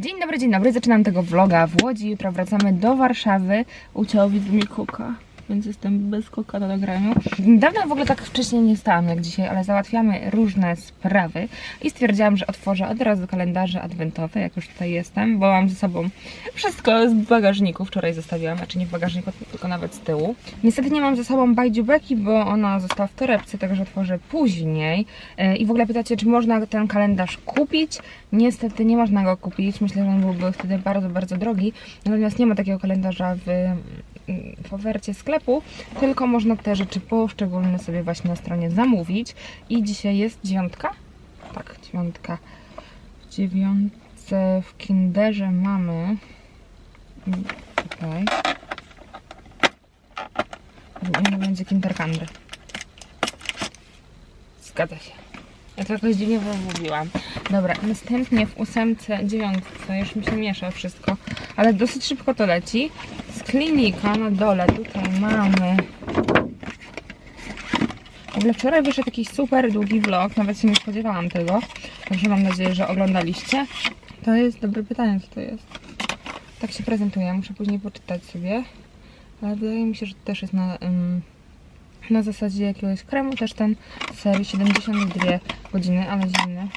Dzień dobry, dzień dobry. Zaczynam tego vloga w Łodzi. Jutro wracamy do Warszawy. Uciął widzę mi koka, więc jestem bez koka na nagraniu. Dawno w ogóle tak wcześniej nie stałam jak dzisiaj, ale załatwiamy różne sprawy i stwierdziłam, że otworzę od razu kalendarze adwentowe, jak już tutaj jestem, bo mam ze sobą wszystko z bagażniku. Wczoraj zostawiłam, znaczy nie w bagażniku, tylko nawet z tyłu. Niestety nie mam ze sobą bajdziubeki, bo ona została w torebce, także otworzę później. E, I w ogóle pytacie, czy można ten kalendarz kupić? Niestety nie można go kupić. Myślę, że on byłby wtedy bardzo, bardzo drogi. Natomiast nie ma takiego kalendarza w, w ofercie sklepu, tylko można te rzeczy poszczególne sobie właśnie na stronie zamówić. I dzisiaj jest dziewiątka? Tak, dziewiątka. W dziewiątce w Kinderze mamy mm, tutaj nie będzie Kinder Candy. Zgadza się. Ja to jakoś dziwnie wymówiłam. Dobra, następnie w ósemce, dziewiątce, już mi się miesza wszystko, ale dosyć szybko to leci. Z klinika na dole tutaj mamy... W ogóle wczoraj wyszedł jakiś super długi vlog, nawet się nie spodziewałam tego, także mam nadzieję, że oglądaliście. To jest dobre pytanie, co to jest. Tak się prezentuje, muszę później poczytać sobie. Ale wydaje mi się, że to też jest na, na zasadzie jakiegoś kremu, też ten serii 72 godziny, ale zimny.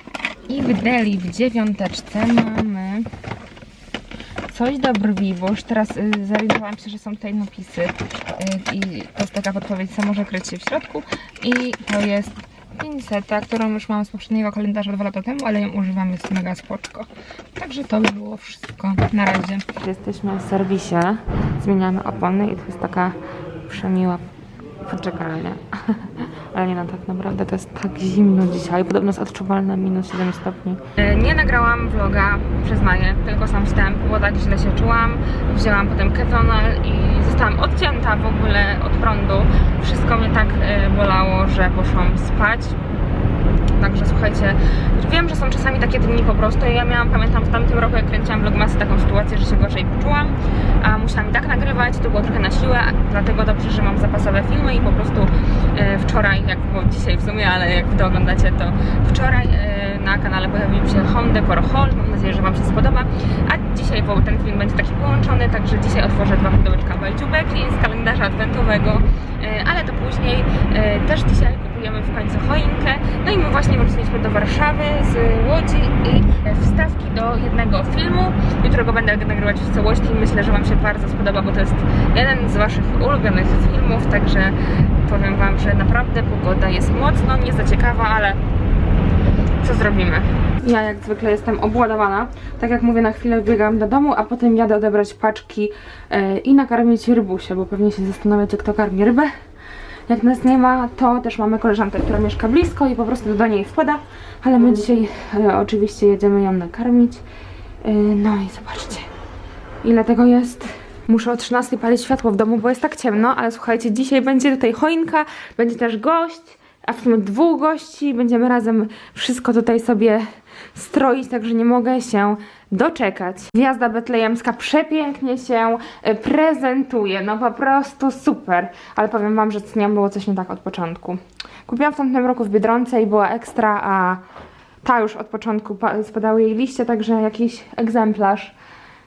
I w deli w dziewiąteczce mamy coś do brwi, bo już teraz y, zorientowałam się, że są tutaj napisy y, i to jest taka podpowiedź, co może kryć się w środku i to jest pinceta, którą już mam z poprzedniego kalendarza dwa lata temu, ale ją używam, jest mega spoczko. Także to by było wszystko na razie. Jesteśmy w serwisie, zmieniamy opony i to jest taka przemiła poczekalnia. Ale nie no, tak naprawdę to jest tak zimno dzisiaj. Podobno jest odczuwalne minus 7 stopni. Nie nagrałam vloga, przyznaję, tylko sam wstęp, bo tak źle się czułam. Wzięłam potem ketonal i zostałam odcięta w ogóle od prądu. Wszystko mnie tak e, bolało, że poszłam spać. Także słuchajcie, wiem, że są czasami takie dni po prostu. Ja miałam, pamiętam w tamtym roku, jak kręciłam vlogmasy, taką sytuację, że się gorzej poczułam, a musiałam i tak nagrywać, to było trochę na siłę, dlatego dobrze, że mam zapasowe filmy i po prostu e, wczoraj, jak było dzisiaj w sumie, ale jak wy to oglądacie, to wczoraj e, na kanale pojawił się Honda Core Hall, mam nadzieję, że wam się spodoba, a dzisiaj bo ten film będzie taki połączony, także dzisiaj otworzę dwa pudełeczka bajdziubek z kalendarza adwentowego, e, ale to później, e, też dzisiaj kupujemy w końcu choinkę. No i my właśnie wróciliśmy do Warszawy z Łodzi i wstawki do jednego filmu. Jutro go będę nagrywać w całości myślę, że Wam się bardzo spodoba, bo to jest jeden z Waszych ulubionych filmów, także powiem Wam, że naprawdę pogoda jest mocno nie za ciekawa, ale co zrobimy? Ja jak zwykle jestem obładowana. Tak jak mówię, na chwilę biegam do domu, a potem jadę odebrać paczki e, i nakarmić rybusie, bo pewnie się zastanawiacie, kto karmi rybę. Jak nas nie ma, to też mamy koleżankę, która mieszka blisko i po prostu do niej wpada, ale my dzisiaj e, oczywiście jedziemy ją nakarmić. E, no i zobaczcie, ile tego jest. Muszę o 13 palić światło w domu, bo jest tak ciemno, ale słuchajcie, dzisiaj będzie tutaj choinka, będzie też gość, a w sumie dwóch gości, będziemy razem wszystko tutaj sobie stroić, także nie mogę się doczekać. Gwiazda betlejemska przepięknie się e, prezentuje, no po prostu super, ale powiem Wam, że z nią było coś nie tak od początku. Kupiłam w tamtym roku w Biedronce i była ekstra, a ta już od początku pa- spadały jej liście, także jakiś egzemplarz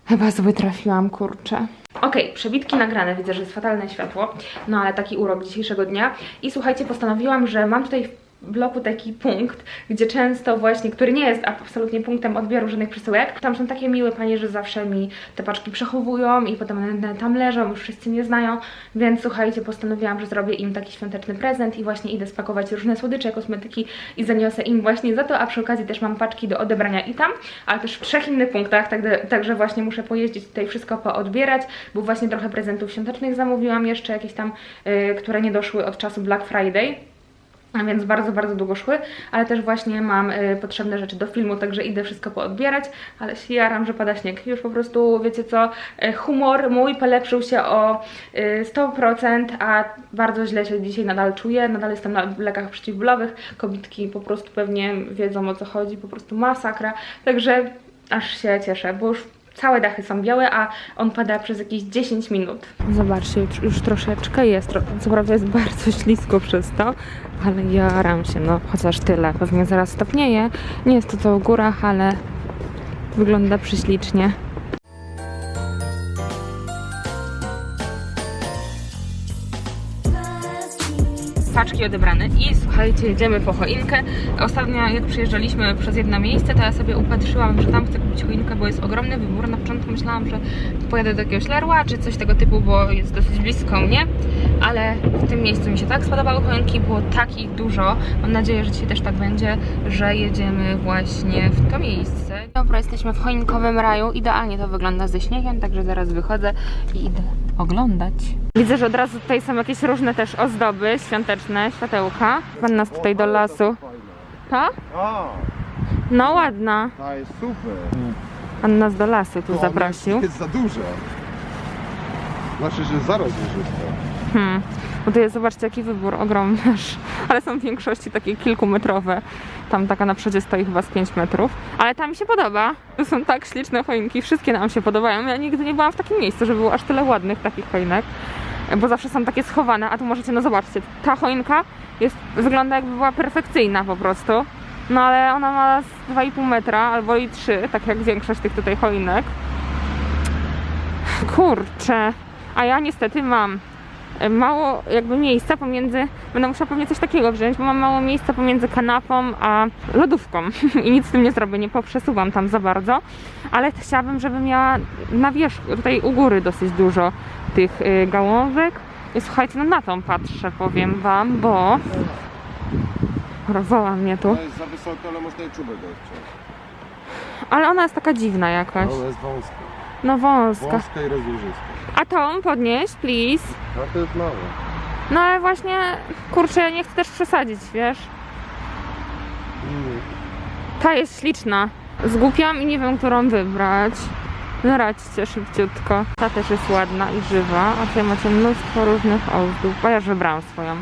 chyba zły trafiłam, kurczę. Okej, przebitki nagrane, widzę, że jest fatalne światło, no ale taki urok dzisiejszego dnia. I słuchajcie, postanowiłam, że mam tutaj bloku taki punkt, gdzie często właśnie, który nie jest absolutnie punktem odbioru żadnych przesyłek, tam są takie miłe panie, że zawsze mi te paczki przechowują i potem one tam leżą, już wszyscy nie znają, więc słuchajcie, postanowiłam, że zrobię im taki świąteczny prezent i właśnie idę spakować różne słodycze, kosmetyki i zaniosę im właśnie za to, a przy okazji też mam paczki do odebrania i tam, ale też w trzech innych punktach, także, także właśnie muszę pojeździć tutaj wszystko poodbierać, bo właśnie trochę prezentów świątecznych zamówiłam jeszcze, jakieś tam, y, które nie doszły od czasu Black Friday. Więc bardzo, bardzo długo szły, ale też właśnie mam y, potrzebne rzeczy do filmu, także idę wszystko poodbierać, ale się jaram, że pada śnieg. Już po prostu, wiecie co, y, humor mój polepszył się o y, 100%, a bardzo źle się dzisiaj nadal czuję, nadal jestem na lekach przeciwbólowych, kobitki po prostu pewnie wiedzą o co chodzi, po prostu masakra, także aż się cieszę, bo już Całe dachy są białe, a on pada przez jakieś 10 minut. Zobaczcie, już, już troszeczkę jest. Co prawda jest bardzo ślisko przez to, ale jaram się, no chociaż tyle. Pewnie zaraz stopnieje. Nie jest to co w górach, ale Wygląda prześlicznie. Odebrane i słuchajcie, jedziemy po choinkę. Ostatnio jak przyjeżdżaliśmy przez jedno miejsce, to ja sobie upatrzyłam, że tam chcę kupić choinkę, bo jest ogromny wybór. Na początku myślałam, że pojadę do jakiegoś Lerła czy coś tego typu, bo jest dosyć blisko mnie, ale w tym miejscu mi się tak spodobały choinki, było tak ich dużo. Mam nadzieję, że dzisiaj też tak będzie, że jedziemy właśnie w to miejsce. Dobra, jesteśmy w choinkowym raju. Idealnie to wygląda ze śniegiem, także zaraz wychodzę i idę oglądać. Widzę, że od razu tutaj są jakieś różne też ozdoby świąteczne, światełka. Pan nas tutaj do lasu. To? No ładna. ta jest super. Pan nas do lasu tu zaprosił. Jest za duża. Znaczy, że zaraz wyżyska. Hmm. Bo tu jest, zobaczcie, jaki wybór ogromny. Ale są w większości takie kilkumetrowe. Tam taka na przodzie stoi chyba z 5 metrów. Ale tam mi się podoba. To są tak śliczne choinki. Wszystkie nam się podobają. Ja nigdy nie byłam w takim miejscu, że było aż tyle ładnych takich choinek. Bo zawsze są takie schowane. A tu możecie, no zobaczcie, ta choinka jest, wygląda jakby była perfekcyjna po prostu. No ale ona ma z 2,5 metra albo i 3, tak jak większość tych tutaj choinek. Kurczę. A ja niestety mam mało jakby miejsca pomiędzy, będę musiała pewnie coś takiego wziąć, bo mam mało miejsca pomiędzy kanapą a lodówką i nic z tym nie zrobię, nie poprzesuwam tam za bardzo, ale chciałabym, żeby miała na wierzchu, tutaj u góry dosyć dużo tych y, gałązek i słuchajcie, no na tą patrzę, powiem wam, bo woła mnie tu, To jest za wysoko, ale można jej czubek odciąć. ale ona jest taka dziwna jakaś, Ona jest wąska. no wąska. Wąska i rozłożysta. A tą podnieś, please. A to jest małe. No ale właśnie, kurczę, ja nie chcę też przesadzić, wiesz? Mm. Ta jest śliczna. Zgłupiam i nie wiem, którą wybrać. No radźcie szybciutko. Ta też jest ładna i żywa, a tutaj macie mnóstwo różnych ozdób. A ja wybrałam swoją.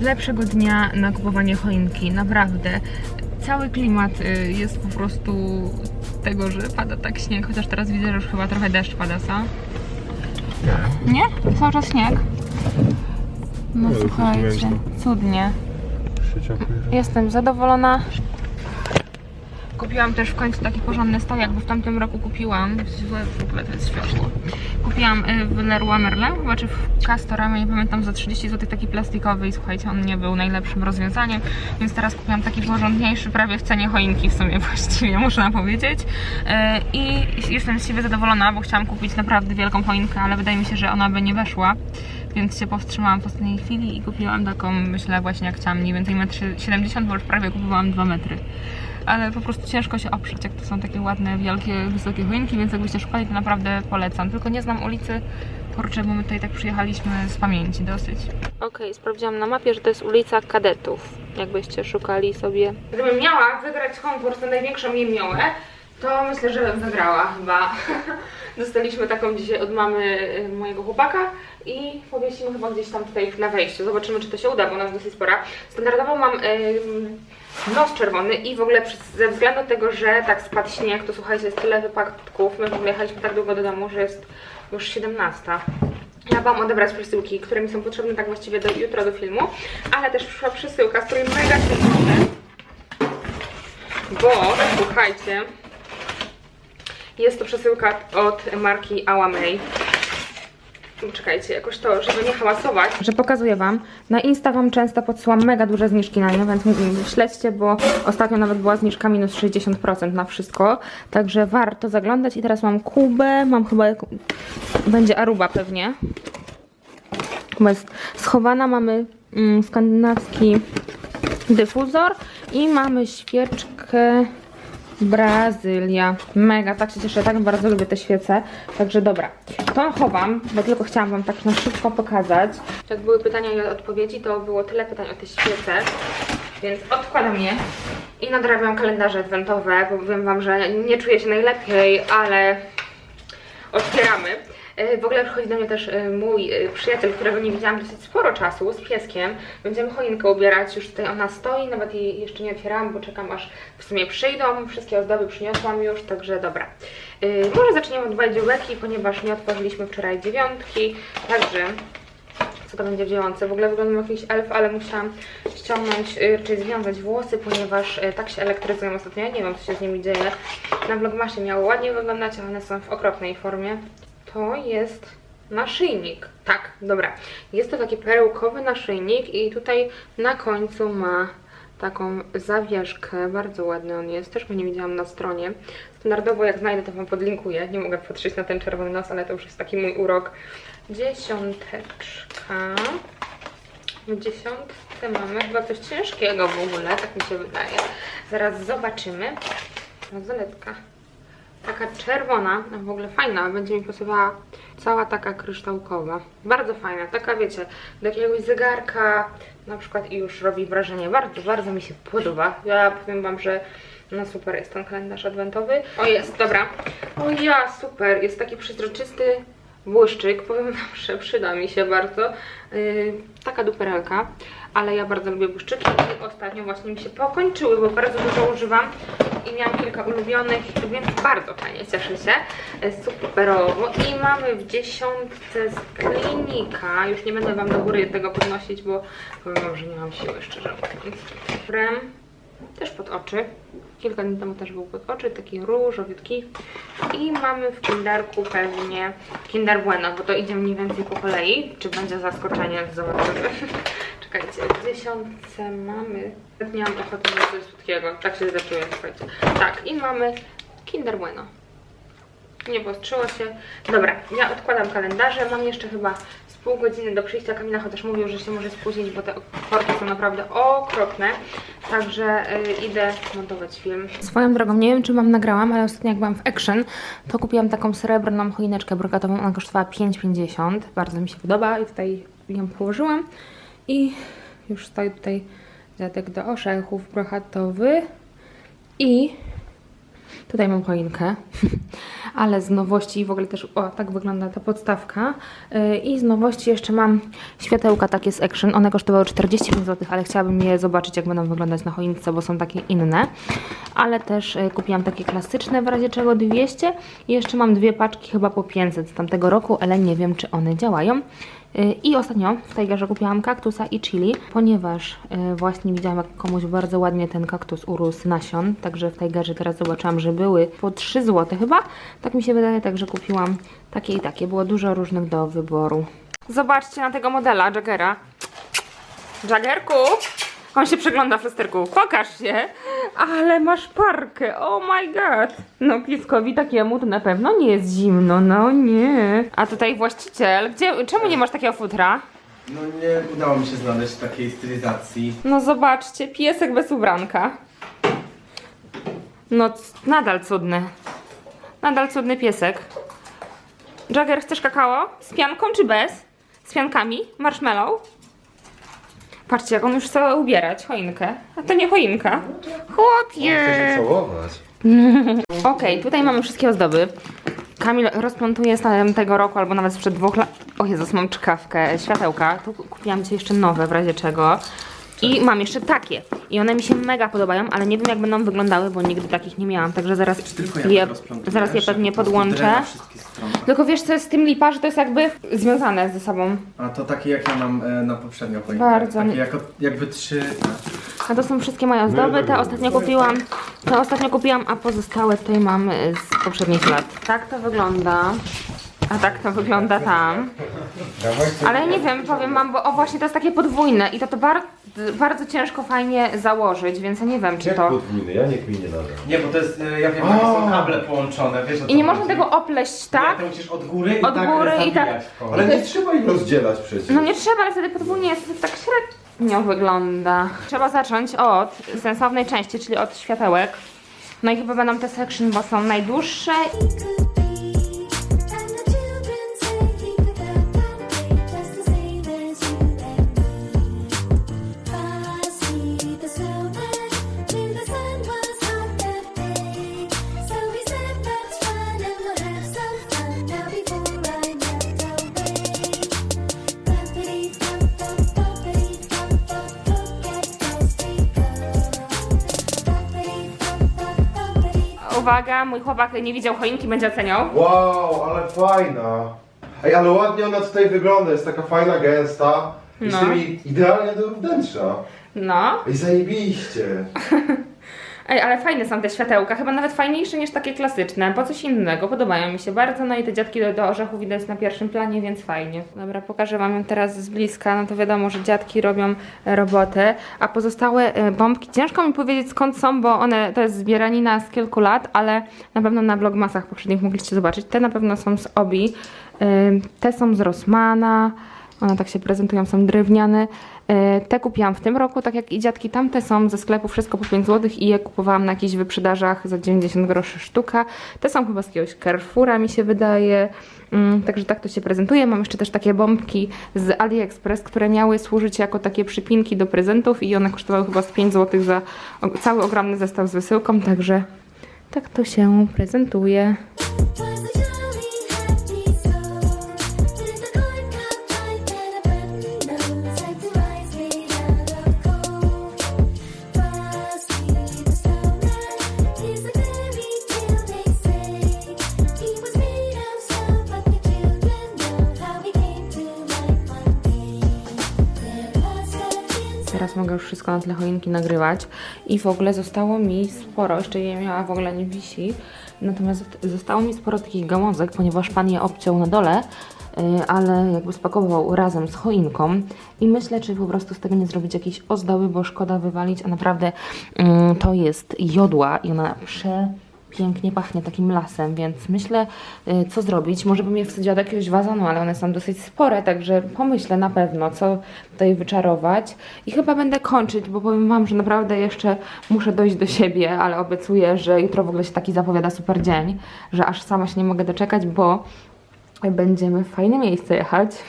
Lepszego dnia na kupowanie choinki. Naprawdę. Cały klimat y, jest po prostu tego, że pada tak śnieg, chociaż teraz widzę, że już chyba trochę deszcz pada, co? Nie? Cały czas śnieg? No No, słuchajcie, cudnie. Jestem zadowolona. Kupiłam też w końcu taki porządny stojak, bo w tamtym roku kupiłam. Złe w ogóle to jest światło. Kupiłam y, w Leroy Merlin, chyba czy w Castoramie, nie pamiętam, za 30 zł taki plastikowy i słuchajcie, on nie był najlepszym rozwiązaniem, więc teraz kupiłam taki porządniejszy, prawie w cenie choinki w sumie właściwie, można powiedzieć. Y, I jestem z siebie zadowolona, bo chciałam kupić naprawdę wielką choinkę, ale wydaje mi się, że ona by nie weszła. Więc się powstrzymałam w ostatniej chwili i kupiłam taką, myślę właśnie jak chciałam, mniej więcej 1,70 m, bo już prawie kupowałam 2 metry ale po prostu ciężko się oprzeć, jak to są takie ładne, wielkie, wysokie choinki, więc jakbyście szukali, to naprawdę polecam. Tylko nie znam ulicy, kurczę, bo my tutaj tak przyjechaliśmy z pamięci dosyć. Okej, sprawdziłam na mapie, że to jest ulica Kadetów, jakbyście szukali sobie. Gdybym miała wygrać konkurs na największą jemiołę, to myślę, że bym wygrała chyba. Dostaliśmy taką dzisiaj od mamy y, mojego chłopaka i powiesimy chyba gdzieś tam tutaj na wejściu. Zobaczymy, czy to się uda, bo jest dosyć spora. Standardowo mam ym, nos czerwony i w ogóle ze względu tego, że tak spadł śnieg, to słuchajcie, jest tyle wypadków. My w ogóle jechaliśmy tak długo do domu, że jest już 17. Ja wam odebrać przesyłki, które mi są potrzebne tak właściwie do jutro do filmu, ale też przyszła przesyłka, z której mega się cieszę. Bo, słuchajcie, jest to przesyłka od marki Awamei. Czekajcie, jakoś to, żeby nie hałasować. Że pokazuję Wam. Na Insta Wam często podsyłam mega duże zniżki na nie, więc śledźcie, bo ostatnio nawet była zniżka minus 60% na wszystko. Także warto zaglądać. I teraz mam Kubę, mam chyba... Będzie Aruba pewnie. Kuba jest schowana, mamy mm, skandynawski dyfuzor i mamy świeczkę Brazylia. Mega, tak się cieszę, tak bardzo lubię te świece. Także dobra, to chowam, bo tylko chciałam Wam tak na szybko pokazać. Jak były pytania i odpowiedzi, to było tyle pytań o te świece, więc odkładam je i nadrabiam kalendarze adwentowe, bo wiem Wam, że nie czuję się najlepiej, ale otwieramy. E, W ogóle przychodzi do mnie też e, mój e, przyjaciel, którego nie widziałam dosyć sporo czasu, z pieskiem. Będziemy choinkę ubierać, już tutaj ona stoi, nawet jej jeszcze nie otwierałam, bo czekam aż w sumie przyjdą. Wszystkie ozdoby przyniosłam już, także dobra. Może zaczniemy od bajdzióweki, ponieważ nie otworzyliśmy wczoraj dziewiątki, także co to będzie w dziewiątce. W ogóle wyglądam jak jakiś elf, ale musiałam ściągnąć, czy związać włosy, ponieważ tak się elektryzują ostatnio. Ja nie wiem, co się z nimi dzieje. Na vlogmasie miało ładnie wyglądać, a one są w okropnej formie. To jest naszyjnik. Tak, dobra. Jest to taki perełkowy naszyjnik i tutaj na końcu ma taką zawieszkę. Bardzo ładny on jest. Też go nie widziałam na stronie. Standardowo jak znajdę, to Wam podlinkuję. Nie mogę patrzeć na ten czerwony nos, ale to już jest taki mój urok. Dziesiąteczka. W dziesiątce mamy chyba coś ciężkiego w ogóle, tak mi się wydaje. Zaraz zobaczymy. Bransoletka. Taka czerwona, a w ogóle fajna, będzie mi pasowała cała taka kryształkowa. Bardzo fajna, taka wiecie, do jakiegoś zegarka na przykład i już robi wrażenie. Bardzo, bardzo mi się podoba. Ja powiem Wam, że no super jest ten kalendarz adwentowy. O jest, dobra. O ja, super, jest taki przezroczysty błyszczyk. Powiem Wam, że przyda mi się bardzo. Yy, taka duperelka, ale ja bardzo lubię błyszczyki i ostatnio właśnie mi się pokończyły, bo bardzo dużo używam i miałam kilka ulubionych, więc bardzo fajnie, cieszę się. Superowo. I mamy w dziesiątce z klinika. Już nie będę Wam do góry tego podnosić, bo powiem Wam, że nie mam siły, szczerze mówiąc. Krem też pod oczy. Kilka dni temu też był pod oczy, taki różowiutki. I mamy w kinderku pewnie Kinder Bueno, bo to idzie mniej więcej po kolei. Czy będzie zaskoczenie? Zobaczymy. Czekajcie, dziesiątce mamy... Nie mam ochoty na coś słodkiego, tak się zaczuję, słuchajcie. Tak, i mamy Kinder Bueno. Nie postrzyło się. Dobra, ja odkładam kalendarze. Mam jeszcze chyba z pół godziny do przyjścia. Kamila chociaż mówił, że się może spóźnić, bo te korki są naprawdę okropne. Także y, idę montować film. Swoją drogą, nie wiem czy Wam nagrałam, ale ostatnio jak byłam w Action, to kupiłam taką srebrną choineczkę brokatową. Ona kosztowała 5,50. Bardzo mi się podoba i tutaj ją położyłam. I już stoi tutaj dziadek do orzechów brokatowy. I Tutaj mam choinkę, ale z nowości w ogóle też, o tak wygląda ta podstawka. Yy, I z nowości jeszcze mam światełka takie z Action. One kosztowały 45 zł, ale chciałabym je zobaczyć jak będą wyglądać na choince, bo są takie inne. Ale też yy, kupiłam takie klasyczne, w razie czego 200. I jeszcze mam dwie paczki chyba po 500 z tamtego roku, ale nie wiem czy one działają. Yy, I ostatnio w Tigerze kupiłam kaktusa i chili, ponieważ yy, właśnie widziałam jak komuś bardzo ładnie ten kaktus urósł nasion, także w Tigerze teraz zobaczyłam, że były po 3 zł chyba. Tak mi się wydaje, także kupiłam takie i takie. Było dużo różnych do wyboru. Zobaczcie na tego modela Jaggera. Jaggerku! On się przegląda w lusterku. Pokaż się! Ale masz parkę, oh my god! No pieskowi takiemu to na pewno nie jest zimno, no nie. A tutaj właściciel, gdzie, czemu nie masz takiego futra? No nie udało mi się znaleźć takiej stylizacji. No zobaczcie, piesek bez ubranka. No nadal cudny. Nadal cudny piesek. Jagger, chcesz kakao? Z pianką czy bez? Z piankami? Marshmallow? Patrzcie, jak on już chce ubierać choinkę. A to nie choinka. Chłopie! całować. Okej, tutaj mamy wszystkie ozdoby. Kamil rozplątuje z tego roku, albo nawet sprzed dwóch lat. O Jezus, mam czkawkę, światełka. Tu kupiłam Ci jeszcze nowe, w razie czego. I mam jeszcze takie. I one mi się mega podobają, ale nie wiem jak będą wyglądały, bo nigdy takich nie miałam. Także zaraz Tylko je, ja rozplątuję, zaraz je pewnie podłączę. drewno wszystkie strony. Tylko wiesz co jest z tym lipa, że to jest jakby związane ze sobą. A to takie jak ja mam e, na poprzednio choinkę. Bardzo. Takie jako, jakby trzy... A to są wszystkie moje ozdoby. Te ostatnio kupiłam. Te ostatnio kupiłam, a pozostałe tutaj mam y, z poprzednich lat. Tak to wygląda. A tak to wygląda tam. Ale nie wiem, powiem wam, bo o właśnie to jest takie podwójne i to to bar bardzo ciężko fajnie założyć, więc ja nie wiem czy Jak to... podwójny? Ja nie kminię nadal. Nie, bo to jest, e, ja wiem, jakie są kable połączone, wiesz o co I nie można chodzi? tego opleść, tak? Nie, to musisz od góry i Od tak góry i tak- zawijać koło. Ale nie trzeba ich rozdzielać przecież. No nie trzeba, ale wtedy podwójnie jest tak średnio wygląda. Trzeba zacząć od sensownej części, czyli od światełek. No i chyba będą te section, bo są najdłuższe uwaga, mój chłopak nie widział choinki, będzie oceniał. Wow, ale fajna. Ej, ale ładnie ona tutaj wygląda, jest taka fajna, gęsta. I z No. tymi idealnie do wnętrza. No. Ej, zajebiście. Ej, ale fajne są te światełka, chyba nawet fajniejsze niż takie klasyczne, bo coś innego, podobają mi się bardzo, no i te dziadki do, do orzechu widać na pierwszym planie, więc fajnie. Dobra, pokażę Wam ją teraz z bliska, no to wiadomo, że dziadki robią e, robotę, a pozostałe e, bombki, ciężko mi powiedzieć skąd są, bo one, to jest zbieranina z kilku lat, ale na pewno na vlogmasach poprzednich mogliście zobaczyć, te na pewno są z Obi, e, te są z Rossmana, one tak się prezentują, są drewniane. E, Te kupiłam w tym roku, tak jak i dziadki tamte są ze sklepu wszystko po 5 zł i je kupowałam na jakichś wyprzedażach za 90 groszy sztuka. Te są chyba z jakiegoś Carrefoura mi się wydaje. Mm, Także tak to się prezentuje. Mam jeszcze też takie bombki z AliExpress, które miały służyć jako takie przypinki do prezentów i one kosztowały chyba z 5 zł za cały ogromny zestaw z wysyłką, także tak to się prezentuje. Teraz mogę już wszystko na tle choinki nagrywać. I w ogóle zostało mi sporo, jeszcze je miała w ogóle nie wisi, natomiast zostało mi sporo takich gałązek, ponieważ pan je obciął na dole, y, ale jakby spakował razem z choinką. I myślę, czy po prostu z tego nie zrobić jakiejś ozdoby, bo szkoda wywalić, a naprawdę mm, to jest jodła i ona prze pięknie pachnie takim lasem, więc myślę, y, co zrobić. Może bym je wsadziła do jakiegoś wazonu, ale one są dosyć spore, także pomyślę na pewno, co tutaj wyczarować. I chyba będę kończyć, bo powiem Wam, że naprawdę jeszcze muszę dojść do siebie, ale obiecuję, że jutro w ogóle się taki zapowiada super dzień, że aż sama się nie mogę doczekać, bo będziemy w fajne miejsce jechać.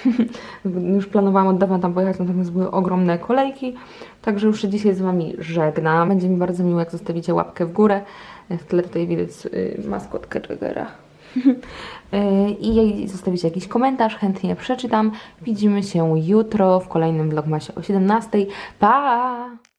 już planowałam od dawna tam pojechać, natomiast były ogromne kolejki. Także już się dzisiaj z Wami żegnam. Będzie mi bardzo miło, jak zostawicie łapkę w górę. W tle tutaj widać y, maskotkę Jaggera. Y, I zostawicie jakiś komentarz, chętnie przeczytam. Widzimy się jutro w kolejnym vlogmasie o 17. Pa!